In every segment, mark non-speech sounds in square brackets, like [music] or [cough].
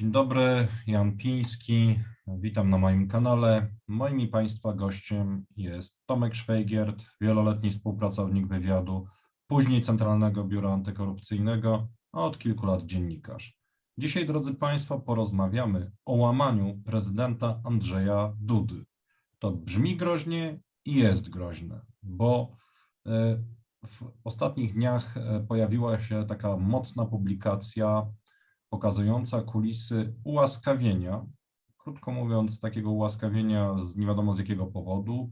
Dzień dobry, Jan Piński. Witam na moim kanale. Moim i Państwa gościem jest Tomek Szwejgiert, wieloletni współpracownik wywiadu, później Centralnego Biura Antykorupcyjnego, a od kilku lat dziennikarz. Dzisiaj, drodzy Państwo, porozmawiamy o łamaniu prezydenta Andrzeja Dudy. To brzmi groźnie i jest groźne, bo e, w ostatnich dniach e, pojawiła się taka mocna publikacja pokazująca kulisy ułaskawienia, krótko mówiąc, takiego ułaskawienia z nie wiadomo z jakiego powodu.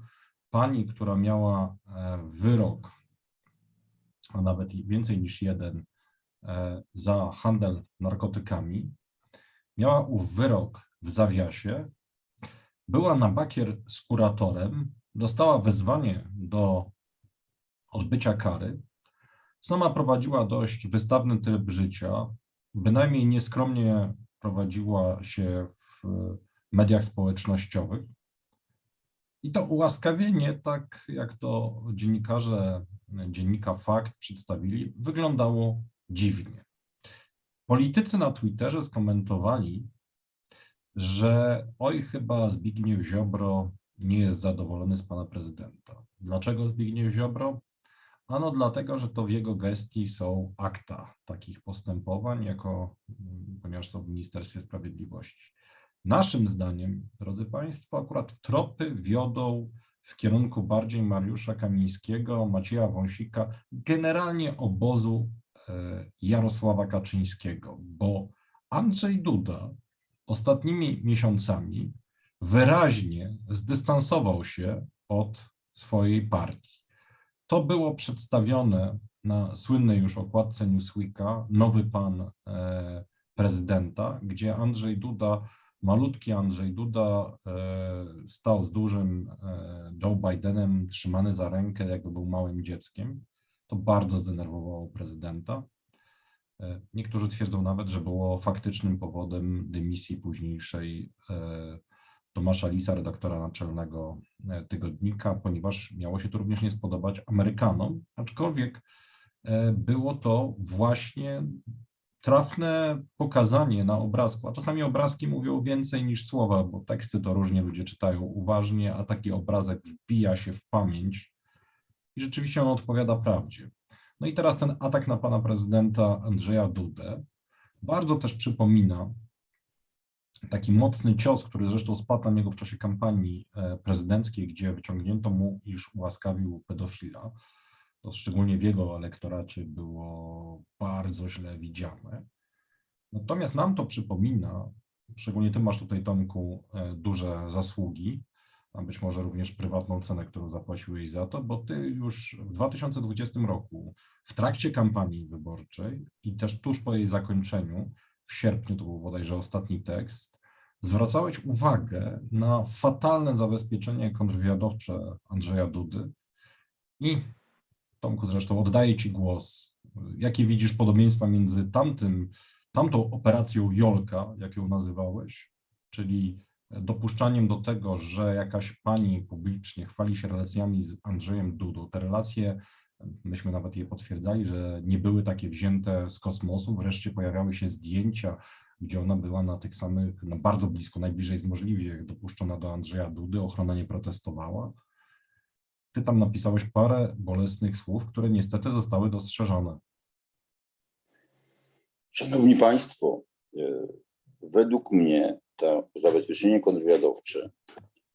Pani, która miała e, wyrok, a nawet więcej niż jeden, e, za handel narkotykami, miała ów wyrok w zawiasie, była na bakier z kuratorem, dostała wezwanie do odbycia kary, sama prowadziła dość wystawny tryb życia, bynajmniej nieskromnie prowadziła się w mediach społecznościowych. I to ułaskawienie, tak jak to dziennikarze dziennika Fakt przedstawili, wyglądało dziwnie. Politycy na Twitterze skomentowali, że oj, chyba Zbigniew Ziobro nie jest zadowolony z pana prezydenta. Dlaczego Zbigniew Ziobro? Ano dlatego, że to w jego gestii są akta takich postępowań, jako, mm, ponieważ są w Ministerstwie Sprawiedliwości. Naszym zdaniem, drodzy Państwo, akurat tropy wiodą w kierunku bardziej Mariusza Kamińskiego, Macieja Wąsika, generalnie obozu e, Jarosława Kaczyńskiego, bo Andrzej Duda ostatnimi miesiącami wyraźnie zdystansował się od swojej partii. To było przedstawione na słynnej już okładce Newsweeka, nowy pan e, prezydenta, gdzie Andrzej Duda, malutki Andrzej Duda e, stał z dużym e, Joe Bidenem trzymany za rękę, jakby był małym dzieckiem. To bardzo zdenerwowało prezydenta. Niektórzy twierdzą nawet, że było faktycznym powodem dymisji późniejszej Tomasza Lisa, redaktora naczelnego e, tygodnika, ponieważ miało się to również nie spodobać Amerykanom, aczkolwiek e, było to właśnie trafne pokazanie na obrazku, a czasami obrazki mówią więcej niż słowa, bo teksty to różnie ludzie czytają uważnie, a taki obrazek wbija się w pamięć i rzeczywiście on odpowiada prawdzie. No i teraz ten atak na pana prezydenta Andrzeja Dudę bardzo też przypomina taki mocny cios, który zresztą spadł na niego w czasie kampanii e, prezydenckiej, gdzie wyciągnięto mu, iż ułaskawił pedofila. To szczególnie w jego elektoracie było bardzo źle widziane. Natomiast nam to przypomina, szczególnie ty masz tutaj, Tomku, e, duże zasługi, a być może również prywatną cenę, którą zapłaciłeś za to, bo ty już w 2020 roku, w trakcie kampanii wyborczej i też tuż po jej zakończeniu, w sierpniu, to był bodajże ostatni tekst, zwracałeś uwagę na fatalne zabezpieczenie kontrwywiadowcze Andrzeja Dudy. I Tomku, zresztą oddaję Ci głos. Jakie widzisz podobieństwa między tamtym, tamtą operacją Jolka, jak ją nazywałeś, czyli dopuszczaniem do tego, że jakaś pani publicznie chwali się relacjami z Andrzejem Dudą. Te relacje myśmy nawet je potwierdzali, że nie były takie wzięte z kosmosu, wreszcie pojawiały się zdjęcia, gdzie ona była na tych samych, no bardzo blisko, najbliżej z możliwie dopuszczona do Andrzeja Dudy, ochrona nie protestowała. Ty tam napisałeś parę bolesnych słów, które niestety zostały dostrzeżone. Szanowni Państwo, e, według mnie to zabezpieczenie kontrwywiadowcze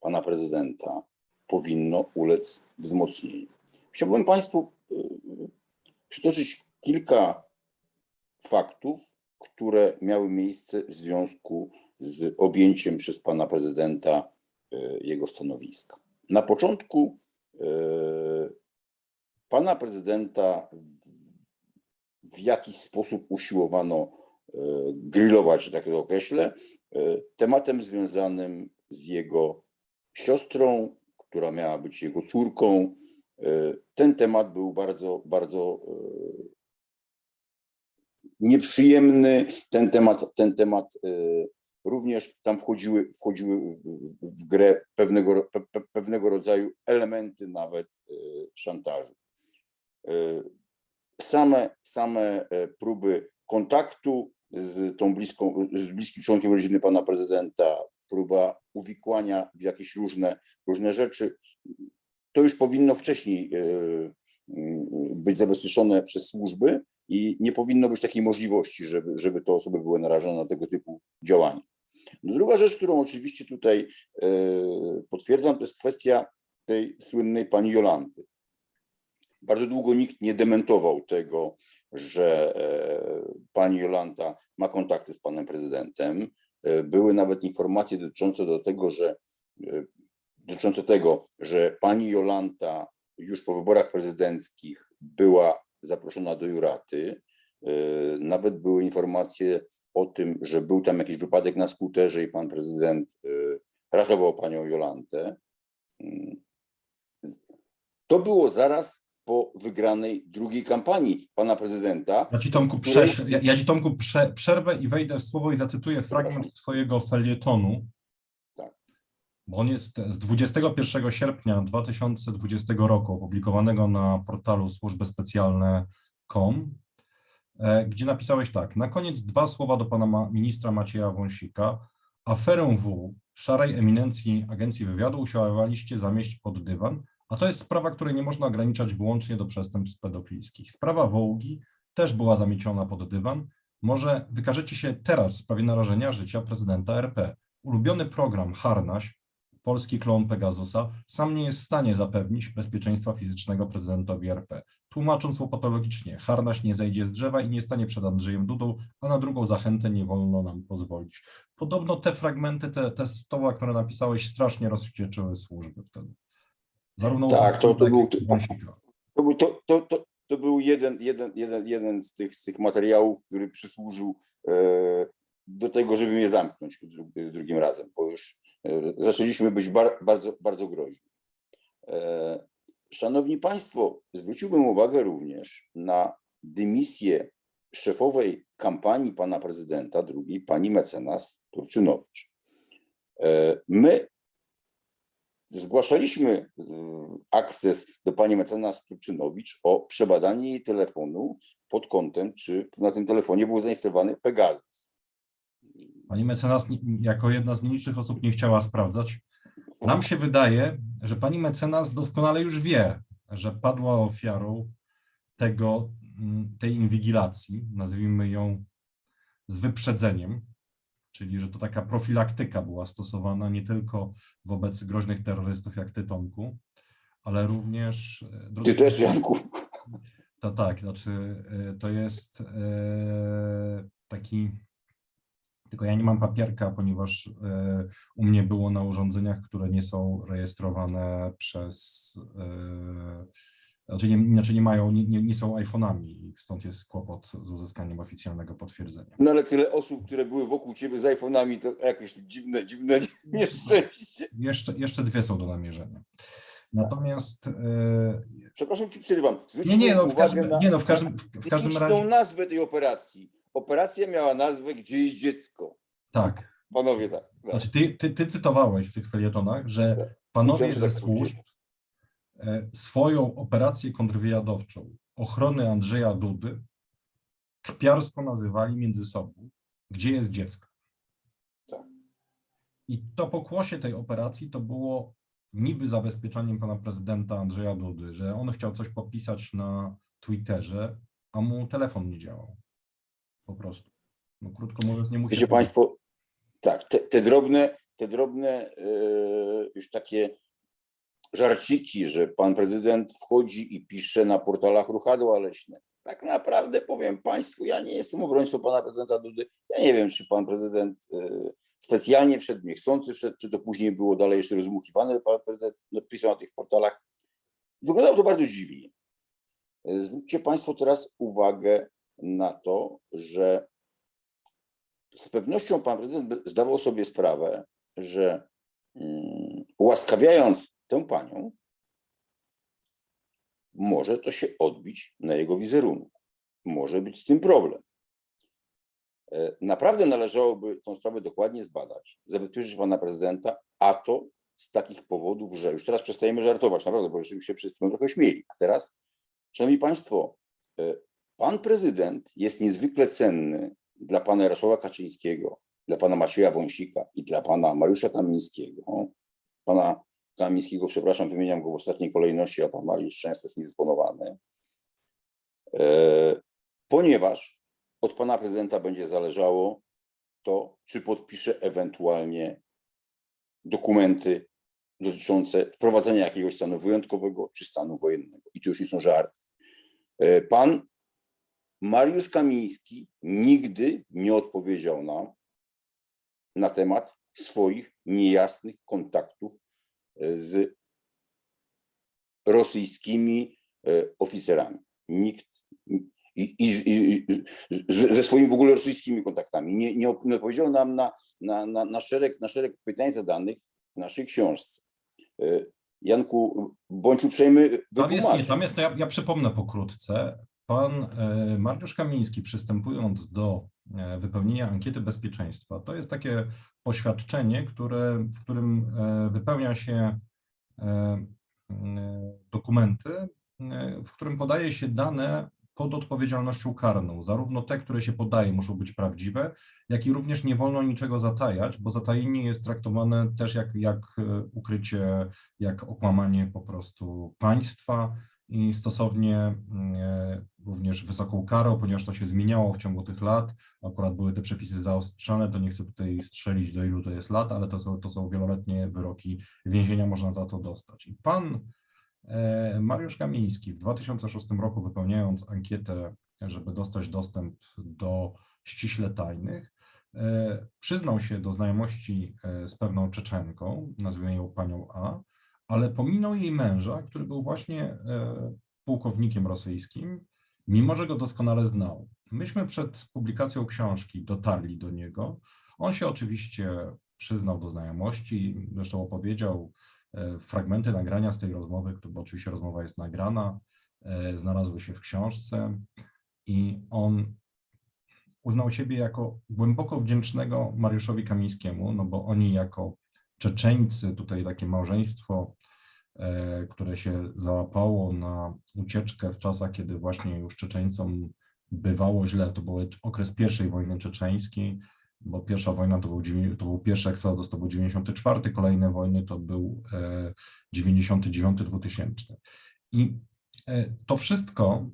pana prezydenta powinno ulec wzmocnieniu. Chciałbym Państwu e, przytoczyć kilka faktów, które miały miejsce w związku z objęciem przez pana prezydenta e, jego stanowiska. Na początku e, pana prezydenta w- jakiś sposób usiłowano grillować, że tak to określę, tematem związanym z jego siostrą, która miała być jego córką. E, Ten temat był bardzo, bardzo e, nieprzyjemny. Ten temat, ten temat e, również tam wchodziły, wchodziły w, grę pewnego, pewnego rodzaju elementy nawet szantażu. Same, same próby kontaktu z tą bliską, z bliskim członkiem rodziny pana prezydenta, próba uwikłania w jakieś różne, różne rzeczy. To już powinno wcześniej e, mm, być zabezpieczone przez służby i nie powinno być takiej możliwości, żeby, żeby te osoby były narażone na tego typu działania. No druga rzecz, którą oczywiście tutaj e, potwierdzam, to jest kwestia tej słynnej pani Jolanty. Bardzo długo nikt nie dementował tego, że e, pani Jolanta ma kontakty z panem prezydentem. Były nawet informacje dotyczące do tego, że dotyczące tego, że pani Jolanta już po wyborach prezydenckich była zaproszona do Juraty. E, Nawet były informacje o tym, że był tam jakiś wypadek na skuterze i pan prezydent e, ratował panią Jolantę. Mm. To było zaraz po wygranej drugiej kampanii pana prezydenta. Ja ci Tomku, której- ja ci, Tomku prze, przerwę i wejdę w słowo i zacytuję fragment twojego felietonu. On jest z 21 sierpnia 2020 roku, opublikowanego na portalu służbespecjalne.com, e, gdzie napisałeś tak. Na koniec dwa słowa do pana ministra Macieja Wąsika. Aferę W szarej eminencji Agencji Wywiadu usiłowaliście zamieść pod dywan, a to jest sprawa, której nie można ograniczać wyłącznie do przestępstw pedofilskich. Sprawa Wołgi też była zamieciona pod dywan. Może wykażecie się teraz w sprawie narażenia życia prezydenta RP. Ulubiony program Harnaś, polski klon Pegasusa, sam nie jest w stanie zapewnić bezpieczeństwa fizycznego prezydentowi RP. Tłumacząc łopatologicznie, Harnaś nie zejdzie z drzewa i nie stanie przed Andrzejem Dudą, a na drugą zachętę nie wolno nam pozwolić. Podobno te fragmenty, te, te słowa, które napisałeś, strasznie rozwścieczyły służby wtedy. Zarówno Tak, to- to był, to, to, to, to był jeden, jeden, jeden, jeden z, tych, z tych materiałów, który przysłużył e, do tego, żeby mnie zamknąć dru- drugim razem, bo już e, zaczęliśmy być bar, bardzo, bardzo groźni. E, szanowni Państwo, zwróciłbym uwagę również na dymisję szefowej kampanii pana prezydenta, drugiej, pani mecenas Turczynowicz. E, my Zgłaszaliśmy akces do pani mecenas Turczynowicz o przebadanie jej telefonu pod kątem, czy na tym telefonie był zainstalowany Pegasus. Pani mecenas jako jedna z nielicznych osób nie chciała sprawdzać. Nam się wydaje, że pani mecenas doskonale już wie, że padła ofiarą tego, mm, tej inwigilacji, nazwijmy ją z wyprzedzeniem, czyli że to taka profilaktyka była stosowana nie tylko wobec groźnych terrorystów jak ty, Tomku, ale również... e, Ty też, Janku. to tak, znaczy y, to jest y, taki, tylko ja nie mam papierka, ponieważ y, u mnie było na urządzeniach, które nie są rejestrowane przez, y, znaczy nie, znaczy nie mają, nie, nie, nie są iPhone'ami stąd jest kłopot z uzyskaniem oficjalnego potwierdzenia. No ale tyle osób, które były wokół ciebie z iPhone'ami, to jakieś dziwne, dziwne [laughs] nieszczęście. Jeszcze, jeszcze dwie są do namierzenia. Natomiast y, Przepraszam, ci przerywam. nie, Zwróćmy nie, no w każdym, na nie, no w każdym, w każdym razie, nazwę tej operacji. Operacja miała nazwę Gdzie jest dziecko? tak, Panowie, tak. tak. Znaczy, ty, ty, ty cytowałeś w tych felietonach, że Tak. panowie ze tak służb e, swoją operację kontrwywiadowczą ochrony Andrzeja Dudy kpiarsko nazywali między sobą, gdzie jest dziecko. Tak. I to pokłosie tej operacji to było niby zabezpieczeniem pana prezydenta Andrzeja Dudy, że on chciał coś popisać na Twitterze, a mu telefon nie działał. Po prostu. No krótko mówiąc, nie się Wiecie Państwo, tak, te, te drobne, te drobne e, już takie żarciki, że pan prezydent wchodzi i pisze na portalach ruchadła leśne. Tak naprawdę powiem Państwu, ja nie jestem obrońcą pana prezydenta Dudy. Ja nie wiem, czy pan prezydent e, specjalnie wszedł, niechcący wszedł, czy to później było dalej jeszcze rozmuchiwane, pan prezydent napisał na tych portalach. Wyglądało to bardzo dziwnie. E, Zwróćcie Państwo teraz uwagę na to, że z pewnością pan prezydent zdawał sobie sprawę, że mm, ułaskawiając tę panią, może to się odbić na jego wizerunku. Może być z tym problem. E, Naprawdę należałoby tą sprawę dokładnie zbadać, zabezpieczyć pana prezydenta, a to z takich powodów, że już teraz przestajemy żartować, naprawdę, bo już się przed trochę śmieli. A teraz, szanowni państwo, e, pan prezydent jest niezwykle cenny dla pana Jarosława Kaczyńskiego, dla pana Macieja Wąsika i dla pana Mariusza Kamińskiego, pana Kamińskiego, przepraszam, wymieniam go w ostatniej kolejności, a pan Mariusz często jest niedysponowany, e, ponieważ od pana prezydenta będzie zależało to, czy podpisze ewentualnie dokumenty dotyczące wprowadzenia jakiegoś stanu wyjątkowego czy stanu wojennego. I to już nie są żarty. E, Pan Mariusz Kamiński nigdy nie odpowiedział nam na temat swoich niejasnych kontaktów e, z rosyjskimi e, oficerami. Nikt i, i, i ze swoimi w ogóle rosyjskimi kontaktami. Nie, nie, odpowiedział nam na, na, na, na, szereg, na szereg pytań zadanych w naszej książce. E, Janku, bądź uprzejmy Tam jest, nie, tam jest, to ja, ja przypomnę pokrótce. Pan e, Mariusz Kamiński, przystępując do e, wypełnienia ankiety bezpieczeństwa, to jest takie poświadczenie, które, w którym e, wypełnia się dokumenty, w którym podaje się dane pod odpowiedzialnością karną. Zarówno te, które się podaje, muszą być prawdziwe, jak i również nie wolno niczego zatajać, bo zatajenie jest traktowane też jak, jak ukrycie jak okłamanie po prostu państwa i stosownie mm, e, również wysoką karą, ponieważ to się zmieniało w ciągu tych lat. Akurat były te przepisy zaostrzane, to nie chcę tutaj strzelić do ilu to jest lat, ale to są, to są wieloletnie wyroki więzienia, można za to dostać. I pan e, Mariusz Kamiński w 2006 roku wypełniając ankietę, żeby dostać dostęp do ściśle tajnych, e, przyznał się do znajomości z pewną Czeczenką, nazwijmy ją panią A, ale pominął jej męża, który był właśnie e, pułkownikiem rosyjskim, mimo że go doskonale znał. Myśmy przed publikacją książki dotarli do niego. On się oczywiście przyznał do znajomości, zresztą opowiedział e, fragmenty nagrania z tej rozmowy, bo oczywiście rozmowa jest nagrana, e, znalazły się w książce i on uznał siebie jako głęboko wdzięcznego Mariuszowi Kamińskiemu, no bo oni jako Czeczeńcy, tutaj takie małżeństwo, e, które się załapało na ucieczkę w czasach, kiedy właśnie już Czeczeńcom bywało źle. To był okres pierwszej wojny czeczeńskiej, bo pierwsza wojna to był, to był pierwszy Exodus, to był 94, kolejne wojny to był e, 99-2000. I e, to wszystko,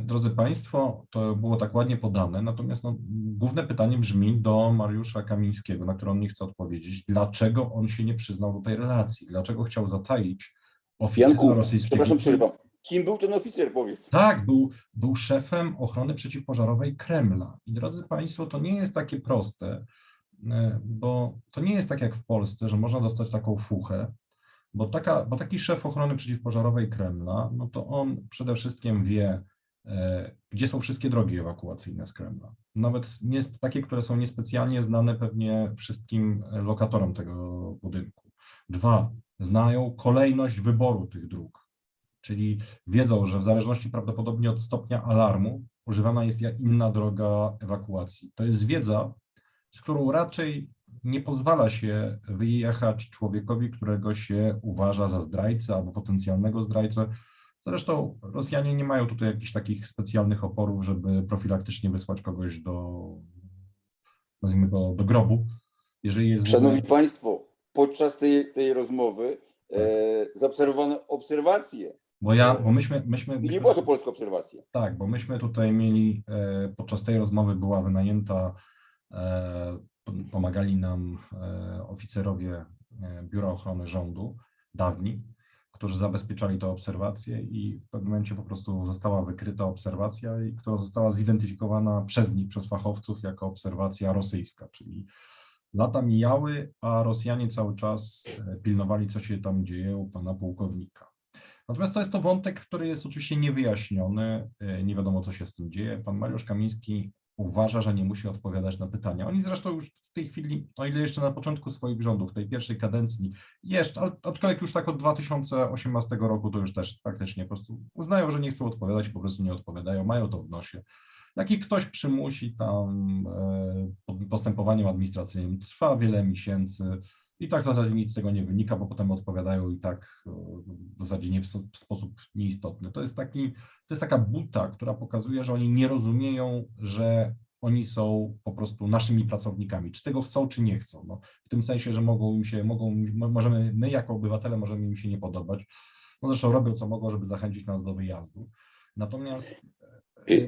drodzy Państwo, to było tak ładnie podane, natomiast no, główne pytanie brzmi do Mariusza Kamińskiego, na które on nie chce odpowiedzieć. Dlaczego on się nie przyznał do tej relacji? Dlaczego chciał zataić oficera Janku, rosyjskiego? przepraszam, przerywam. Kim był ten oficer, powiedz? Tak, był, był szefem ochrony przeciwpożarowej Kremla. I drodzy Państwo, to nie jest takie proste, e, bo to nie jest tak jak w Polsce, że można dostać taką fuchę, bo, taka, bo taki szef ochrony przeciwpożarowej Kremla, no to on przede wszystkim wie, e, gdzie są wszystkie drogi ewakuacyjne z Kremla. Nawet nie, takie, które są niespecjalnie znane pewnie wszystkim lokatorom tego budynku. Dwa, znają kolejność wyboru tych dróg, czyli wiedzą, że w zależności prawdopodobnie od stopnia alarmu używana jest inna droga ewakuacji. To jest wiedza, z którą raczej nie pozwala się wyjechać człowiekowi, którego się uważa za zdrajcę albo potencjalnego zdrajcę. Zresztą Rosjanie nie mają tutaj jakichś takich specjalnych oporów, żeby profilaktycznie wysłać kogoś do, nazwijmy go, do grobu. Jeżeli jest ogóle- Szanowni Państwo, podczas tej, tej rozmowy Tak. e, zaobserwowano obserwacje. bo ja, bo myśmy, myśmy, myśmy nie była to polska obserwacja. Tak, bo myśmy tutaj mieli, e, podczas tej rozmowy była wynajęta, e, pomagali nam e, oficerowie e, Biura Ochrony Rządu, dawni, którzy zabezpieczali tę obserwację i w pewnym momencie po prostu została wykryta obserwacja, która została zidentyfikowana przez nich, przez fachowców jako obserwacja rosyjska, czyli lata mijały, a Rosjanie cały czas e, pilnowali, co się tam dzieje u pana pułkownika. Natomiast to jest to wątek, który jest oczywiście niewyjaśniony, nie wiadomo co się z tym dzieje. Pan Mariusz Kamiński uważa, że nie musi odpowiadać na pytania. Oni zresztą już w tej chwili, o ile jeszcze na początku swoich rządów, tej pierwszej kadencji, jeszcze, aczkolwiek już tak od 2018 roku, to już też faktycznie po prostu uznają, że nie chcą odpowiadać, po prostu nie odpowiadają, mają to w nosie. Jak ich ktoś przymusi tam e, postępowaniem administracyjnym, trwa wiele miesięcy, i tak w zasadzie nic z tego nie wynika, bo potem odpowiadają i tak e, w zasadzie nie w, sposób nieistotny. To jest, taki, to jest taka buta, która pokazuje, że oni nie rozumieją, że oni są po prostu naszymi pracownikami, czy tego chcą, czy nie chcą. No, w tym sensie, że mogą im się, mogą, mo- możemy, my jako obywatele możemy im się nie podobać. No zresztą robią co mogą, żeby zachęcić nas do wyjazdu. Natomiast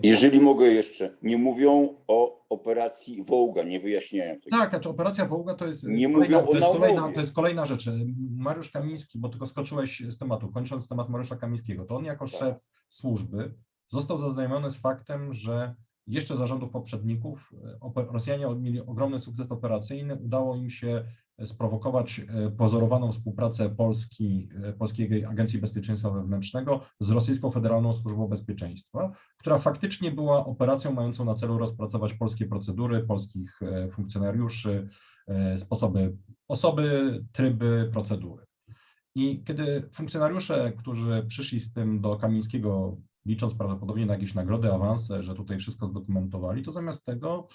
Jeżeli mogę jeszcze, nie mówią o operacji Wołga, nie wyjaśniają tego. Tak, znaczy operacja Wołga to jest, Nie kolejna, mówią o to, jest kolejna, to jest kolejna rzecz. Mariusz Kamiński, bo tylko skoczyłeś z tematu, kończąc temat Mariusza Kamińskiego, to on jako szef służby został zaznajomiony z faktem, że jeszcze za rządów poprzedników e, Rosjanie mieli ogromny sukces operacyjny, udało im się sprowokować e, pozorowaną współpracę Polski, e, Polskiej Agencji Bezpieczeństwa Wewnętrznego z Rosyjską Federalną Służbą Bezpieczeństwa, która faktycznie była operacją mającą na celu rozpracować polskie procedury, polskich e, funkcjonariuszy, e, sposoby, osoby, tryby, procedury. I kiedy funkcjonariusze, którzy przyszli z tym do Kamińskiego, licząc prawdopodobnie na jakieś nagrody, awanse, że tutaj wszystko zdokumentowali, to zamiast tego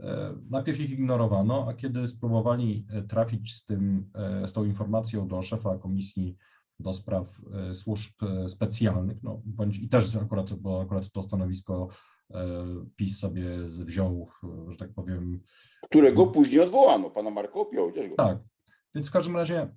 e, najpierw ich ignorowano, a kiedy spróbowali e, trafić z, tym, e, z tą informacją do szefa Komisji do spraw służb specjalnych, no, bądź i też akurat, bo akurat to stanowisko PiS sobie z- wziął, że tak powiem, Którego później odwołano, pana Marka Opioł też go. tak, więc w każdym razie,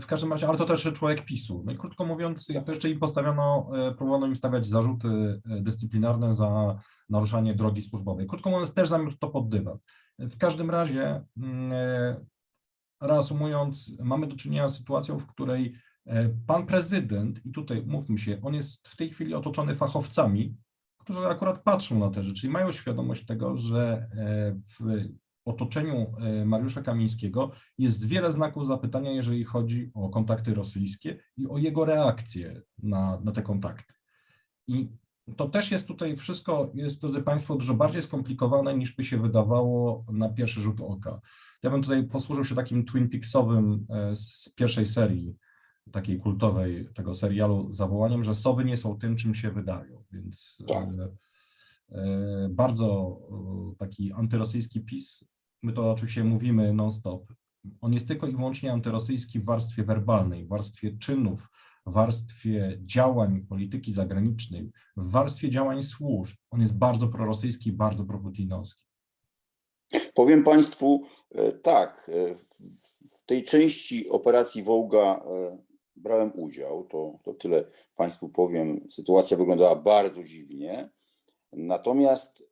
w każdym razie, ale to też człowiek PiSu. No i krótko mówiąc, Tak. to jeszcze im postawiono, e, próbowano im stawiać zarzuty e, dyscyplinarne za naruszanie drogi służbowej. Krótko mówiąc, też zamiast to pod dywan. W każdym razie, mm, e, reasumując, mamy do czynienia z sytuacją, w której e, pan prezydent, i tutaj mówmy się, on jest w tej chwili otoczony fachowcami, którzy akurat patrzą na te rzeczy i mają świadomość tego, że e, w otoczeniu e, Mariusza Kamińskiego jest wiele znaków zapytania, jeżeli chodzi o kontakty rosyjskie i o jego reakcję na, na te kontakty. I to też jest tutaj wszystko, jest, drodzy Państwo, dużo bardziej skomplikowane niż by się wydawało na pierwszy rzut oka. Ja bym tutaj posłużył się takim Twin Peaksowym e, z pierwszej serii, takiej kultowej tego serialu zawołaniem, że sowy nie są tym, czym się wydają. Więc Tak. e, e, bardzo taki antyrosyjski PiS, my to oczywiście mówimy non-stop, on jest tylko i wyłącznie antyrosyjski w warstwie werbalnej, w warstwie czynów, w warstwie działań polityki zagranicznej, w warstwie działań służb. On jest bardzo prorosyjski, bardzo proputinowski. Powiem Państwu e, tak, e, w- tej części operacji Wołga e, brałem udział, to, to tyle Państwu powiem. Sytuacja wyglądała bardzo dziwnie. Natomiast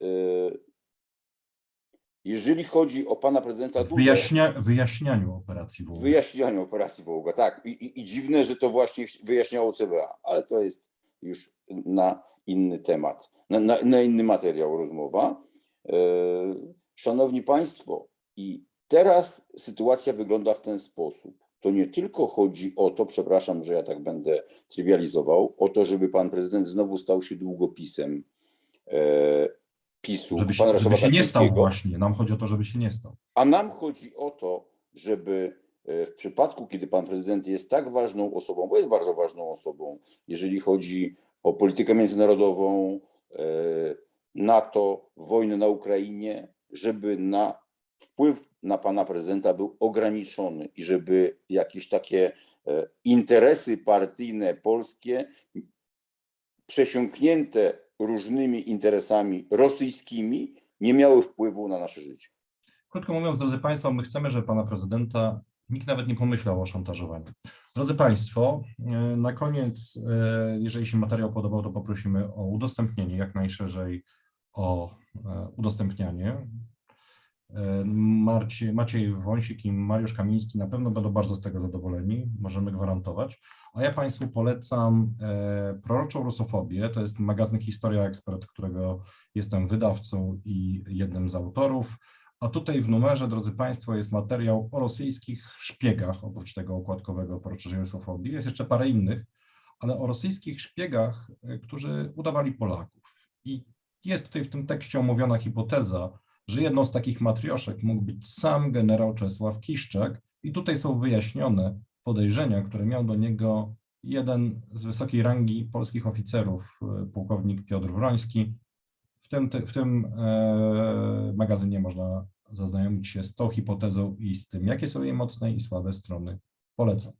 jeżeli chodzi o pana prezydenta Dudę, wyjaśnia, wyjaśnianiu operacji Wołga. wyjaśnianiu operacji Wołga, tak, I, i, i dziwne, że to właśnie wyjaśniało CBA, ale to jest już na inny temat, na, na, na inny materiał rozmowa. E, Szanowni Państwo, i teraz sytuacja wygląda w ten sposób. To nie tylko chodzi o to, przepraszam, że ja tak będę trywializował, o to, żeby pan prezydent znowu stał się długopisem e, PiSu, Żeby się, pana żeby się nie stał właśnie. Nam chodzi o to, żeby się nie stał. A nam chodzi o to, żeby e, w przypadku, kiedy pan prezydent jest tak ważną osobą, bo jest bardzo ważną osobą, jeżeli chodzi o politykę międzynarodową, e, NATO, wojnę na Ukrainie, żeby na wpływ na pana prezydenta był ograniczony i żeby jakieś takie e, interesy partyjne polskie przesiąknięte różnymi interesami rosyjskimi nie miały wpływu na nasze życie. Krótko mówiąc, drodzy Państwo, my chcemy, żeby pana prezydenta nikt nawet nie pomyślał o szantażowaniu. Drodzy Państwo, e, na koniec, e, jeżeli się materiał podobał, to poprosimy o udostępnienie, jak najszerzej o e, udostępnianie. Marcie, Maciej Wąsik i Mariusz Kamiński na pewno będą bardzo z tego zadowoleni, możemy gwarantować. A ja Państwu polecam e, Proroczą Rusofobię, to jest magazyn Historia Ekspert, którego jestem wydawcą i jednym z autorów. A tutaj w numerze, drodzy Państwo, jest materiał o rosyjskich szpiegach, oprócz tego okładkowego Proroczej Rusofobii. Jest jeszcze parę innych, ale o rosyjskich szpiegach, e, którzy udawali Polaków. I jest tutaj w tym tekście omówiona hipoteza, że jedną z takich matrioszek mógł być sam generał Czesław Kiszczak i tutaj są wyjaśnione podejrzenia, które miał do niego jeden z wysokiej rangi polskich oficerów, e, pułkownik Piotr Wroński. W tym, w tym e, magazynie można zaznajomić się z tą hipotezą i z tym, jakie są jej mocne i słabe strony. Polecam.